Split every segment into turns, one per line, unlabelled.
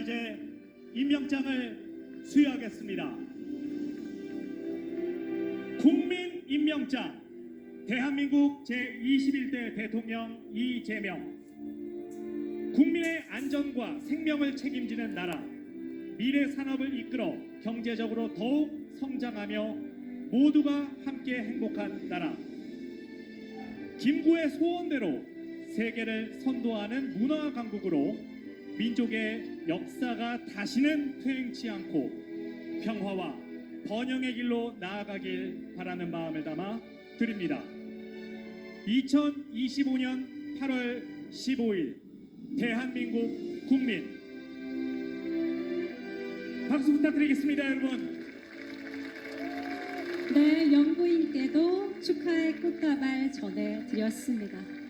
이제 임명장을 수여하겠습니다. 국민 임명장 대한민국 제21대 대통령 이재명 국민의 안전과 생명을 책임지는 나라 미래 산업을 이끌어 경제적으로 더욱 성장하며 모두가 함께 행복한 나라 김구의 소원대로 세계를 선도하는 문화 강국으로 민족의 역사가 다시는 퇴행치 않고 평화와 번영의 길로 나아가길 바라는 마음을 담아 드립니다. 2025년 8월 15일 대한민국 국민 박수 부탁드리겠습니다, 여러분.
네, 영부인께도 축하의 꽃다발 전해드렸습니다.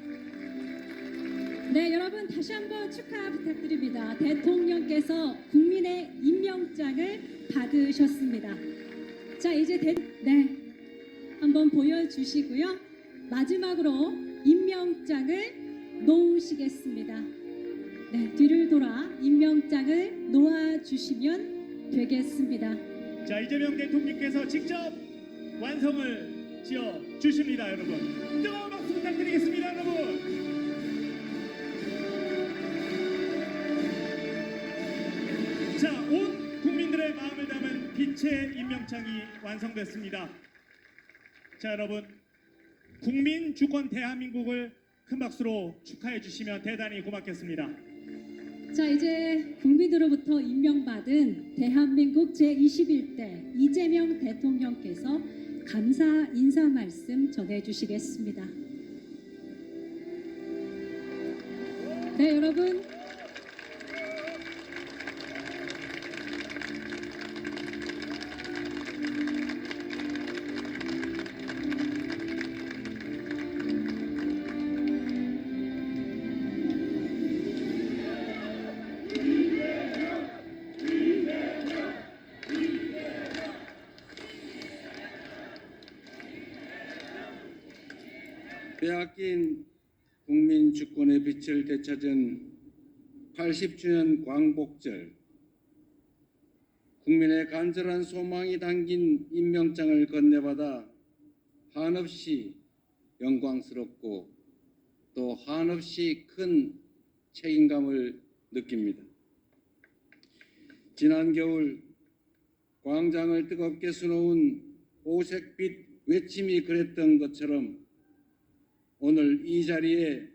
네, 여러분 다시 한번 축하 부탁드립니다. 대통령께서 국민의 임명장을 받으셨습니다. 자, 이제 대, 네, 한번 보여주시고요. 마지막으로 임명장을 놓으시겠습니다. 네, 뒤를 돌아 임명장을 놓아주시면 되겠습니다.
자 이재명 대통령께서 직접 완성을 지어 주십니다, 여러분. 뜨거운 빛의 임명장이 완성됐습니다. 자, 여러분, 국민 주권 대한민국을 큰 박수로 축하해 주시면 대단히 고맙겠습니다.
자, 이제 국민으로부터 임명받은 대한민국 제21대 이재명 대통령께서 감사 인사 말씀 전해 주시겠습니다. 네, 여러분.
빼앗긴 국민 주권의 빛을 되찾은 80주년 광복절 국민의 간절한 소망이 담긴 임명장을 건네받아 한없이 영광스럽고 또 한없이 큰 책임감을 느낍니다. 지난 겨울 광장을 뜨겁게 수놓은 오색빛 외침이 그랬던 것처럼 오늘 이 자리에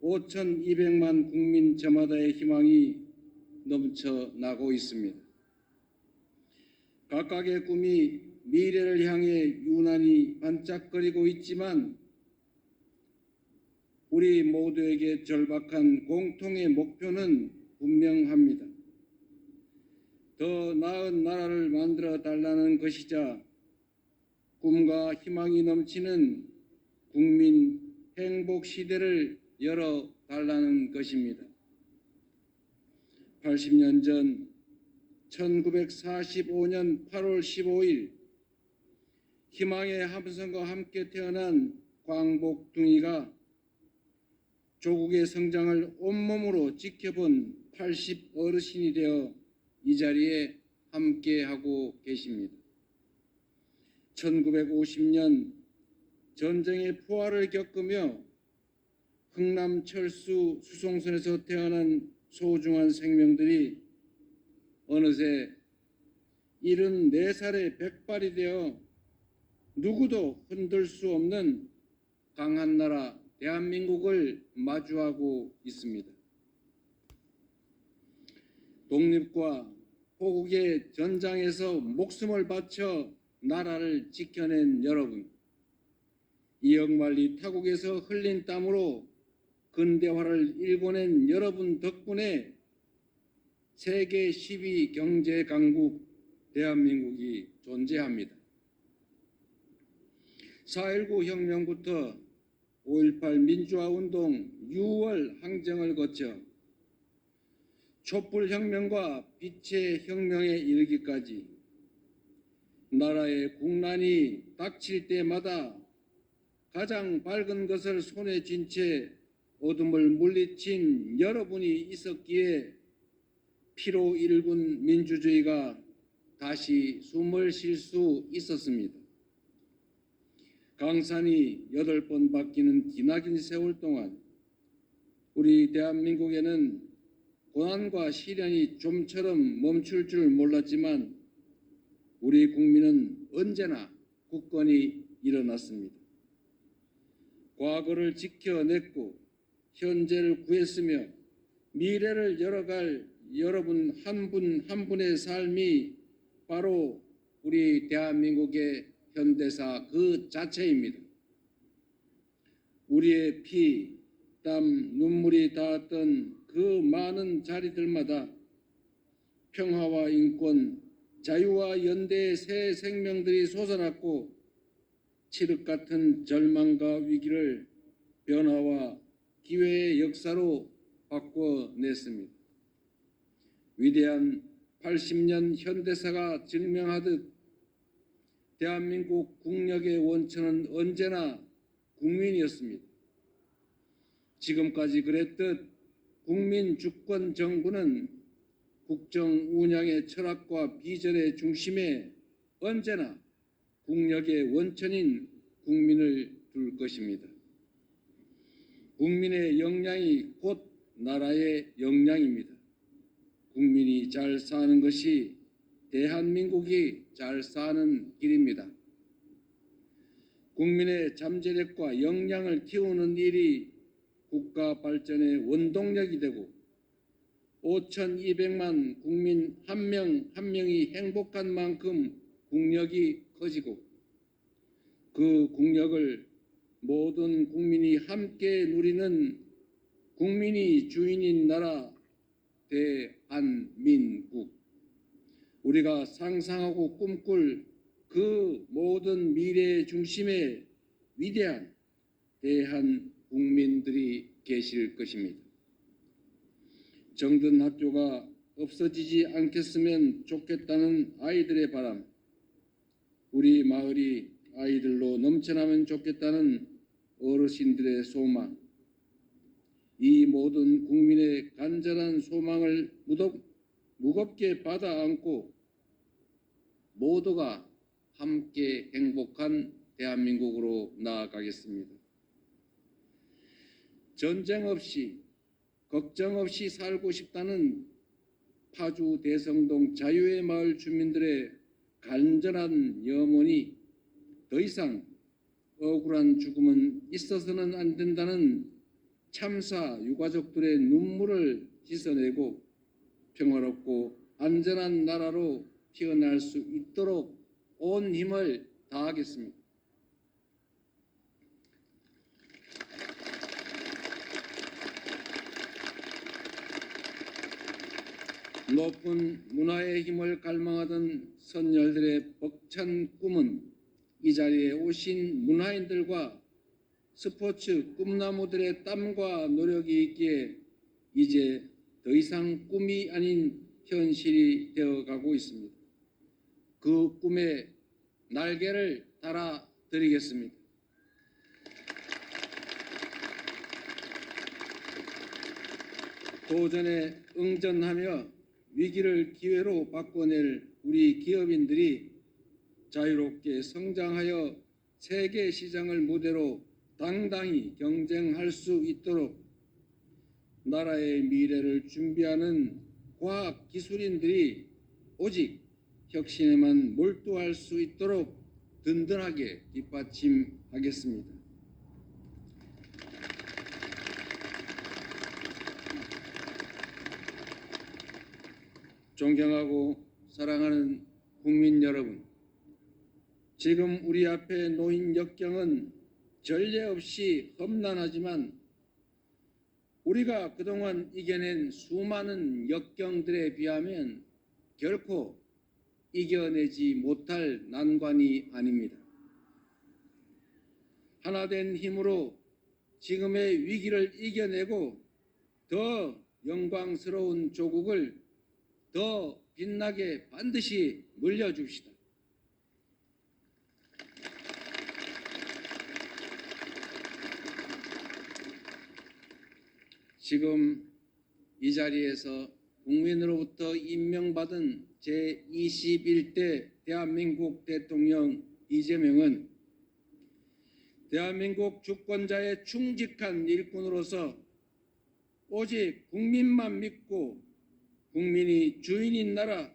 5,200만 국민 저마다의 희망이 넘쳐나고 있습니다. 각각의 꿈이 미래를 향해 유난히 반짝거리고 있지만 우리 모두에게 절박한 공통의 목표는 분명합니다. 더 나은 나라를 만들어 달라는 것이자 꿈과 희망이 넘치는 국민 행복 시대를 열어 달라는 것입니다. 80년 전 1945년 8월 15일 희망의 함성과 함께 태어난 광복둥이가 조국의 성장을 온몸으로 지켜본 80 어르신이 되어 이 자리에 함께하고 계십니다. 1950년 전쟁의 포화를 겪으며 흥남 철수 수송선에서 태어난 소중한 생명들이 어느새 74살의 백발이 되어 누구도 흔들 수 없는 강한 나라 대한민국을 마주하고 있습니다. 독립과 호국의 전장에서 목숨을 바쳐 나라를 지켜낸 여러분, 이영만리 타국에서 흘린 땀으로 근대화를 일궈낸 여러분 덕분에 세계 10위 경제 강국 대한민국이 존재합니다. 4.19 혁명부터 5.18 민주화 운동 6월 항쟁을 거쳐 촛불 혁명과 빛의 혁명에 이르기까지 나라의 국난이 닥칠 때마다 가장 밝은 것을 손에 쥔 채 어둠을 물리친 여러분이 있었기에 피로 일군 민주주의가 다시 숨을 쉴 수 있었습니다. 강산이 여덟 번 바뀌는 기나긴 세월 동안 우리 대한민국에는 고난과 시련이 좀처럼 멈출 줄 몰랐지만 우리 국민은 언제나 굳건히 일어났습니다. 과거를 지켜냈고 현재를 구했으며 미래를 열어갈 여러분 한분한 분의 삶이 바로 우리 대한민국의 현대사 그 자체입니다. 우리의 피, 땀, 눈물이 닿았던 그 많은 자리들마다 평화와 인권, 자유와 연대의 새 생명들이 솟아났고 칠흑 같은 절망과 위기를 변화와 기회의 역사로 바꿔냈습니다. 위대한 80년 현대사가 증명하듯 대한민국 국력의 원천은 언제나 국민이었습니다. 지금까지 그랬듯 국민 주권 정부는 국정 운영의 철학과 비전의 중심에 언제나 국력의 원천인 국민을 둘 것입니다. 국민의 역량이 곧 나라의 역량입니다. 국민이 잘 사는 것이 대한민국이 잘 사는 길입니다. 국민의 잠재력과 역량을 키우는 일이 국가 발전의 원동력이 되고 5,200만 국민 한 명한 명이 행복한 만큼 국력이 커지고 그 국력을 모든 국민이 함께 누리는 국민이 주인인 나라 대한민국 우리가 상상하고 꿈꿀 그 모든 미래의 중심에 위대한 대한 국민들이 계실 것입니다. 정든 학교가 없어지지 않겠으면 좋겠다는 아이들의 바람, 우리 마을이 아이들로 넘쳐나면 좋겠다는 어르신들의 소망, 이 모든 국민의 간절한 소망을 무겁, 무겁게 받아 안고 모두가 함께 행복한 대한민국으로 나아가겠습니다. 전쟁 없이 걱정 없이 살고 싶다는 파주 대성동 자유의 마을 주민들의 간절한 염원이 더 이상 억울한 죽음은 있어서는 안 된다는 참사 유가족들의 눈물을 씻어내고 평화롭고 안전한 나라로 피어날 수 있도록 온 힘을 다하겠습니다. 높은 문화의 힘을 갈망하던 선열들의 벅찬 꿈은 이 자리에 오신 문화인들과 스포츠 꿈나무들의 땀과 노력이 있기에 이제 더 이상 꿈이 아닌 현실이 되어가고 있습니다. 그 꿈에 날개를 달아 드리겠습니다. 도전에 응전하며 위기를 기회로 바꿔낼 우리 기업인들이 자유롭게 성장하여 세계 시장을 무대로 당당히 경쟁할 수 있도록 나라의 미래를 준비하는 과학 기술인들이 오직 혁신에만 몰두할 수 있도록 든든하게 뒷받침하겠습니다. 존경하고 사랑하는 국민 여러분, 지금 우리 앞에 놓인 역경은 전례 없이 험난하지만 우리가 그동안 이겨낸 수많은 역경들에 비하면 결코 이겨내지 못할 난관이 아닙니다. 하나된 힘으로 지금의 위기를 이겨내고 더 영광스러운 조국을 더 빛나게 반드시 물려줍시다. 지금 이 자리에서 국민으로부터 임명받은 제21대 대한민국 대통령 이재명은 대한민국 주권자의 충직한 일꾼으로서 오직 국민만 믿고 국민이 주인인 나라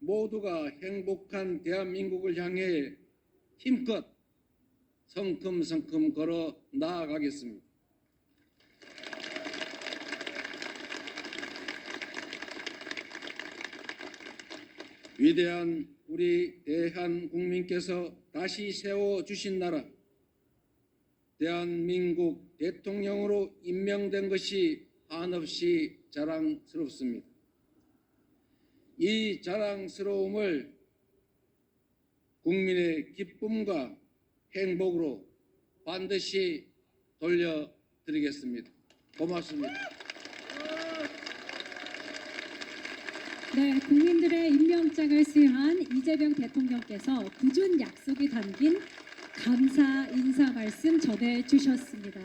모두가 행복한 대한민국을 향해 힘껏 성큼성큼 걸어 나아가겠습니다. 위대한 우리 대한 국민께서 다시 세워 주신 나라 대한민국 대통령으로 임명된 것이 한없이 자랑스럽습니다. 이 자랑스러움을 국민의 기쁨과 행복으로 반드시 돌려드리겠습니다. 고맙습니다.
네, 국민들의 임명장을 수여한 이재명 대통령께서 굳은 약속이 담긴 감사 인사 말씀 전해 주셨습니다.